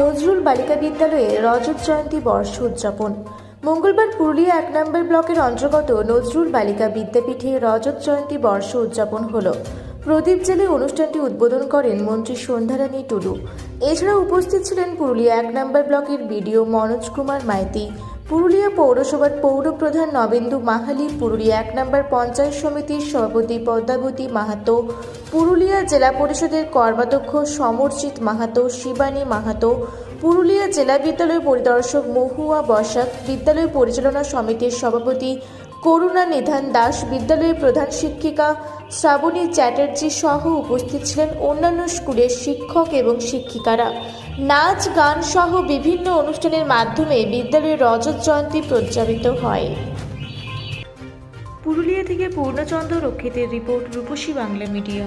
নজরুল বালিকা বিদ্যালয়ে রজত জয়ন্তী বর্ষ উদযাপন। মঙ্গলবার পুরুলিয়া এক নম্বর ব্লকের অন্তর্গত নজরুল বালিকা বিদ্যাপীঠে রজত জয়ন্তী বর্ষ উদযাপন হল। প্রদীপ জেলে অনুষ্ঠানটি উদ্বোধন করেন মন্ত্রী সন্ধ্যারানী টুডু। এছাড়া উপস্থিত ছিলেন পুরুলিয়া এক নম্বর ব্লকের বিডিও মনোজ কুমার মাইতি পুরুলিয়া পৌরসভার পৌরপ্রধান নবেন্দু মাহালি, পুরুলিয়া এক নম্বর পঞ্চায়েত সমিতির সভাপতি পদ্মাবতী মাহাতো, পুরুলিয়া জেলা পরিষদের কর্মাধ্যক্ষ সমরজিৎ মাহাতো, শিবানী মাহাতো পুরুলিয়া জেলা বিদ্যালয় পরিদর্শক মহুয়া বসাক বিদ্যালয় পরিচালনা সমিতির সভাপতি করুণা নিধান দাস, বিদ্যালয়ের প্রধান শিক্ষিকা শ্রাবণী চ্যাটার্জি সহ উপস্থিত ছিলেন অন্যান্য স্কুলের শিক্ষক এবং শিক্ষিকারা। নাচ, গান সহ বিভিন্ন অনুষ্ঠানের মাধ্যমে বিদ্যালয়ের রজত জয়ন্তী প্রজ্জাপিত হয়। পুরুলিয়া থেকে পূর্ণচন্দ্র রক্ষিতের রিপোর্ট রূপসী বাংলা মিডিয়া।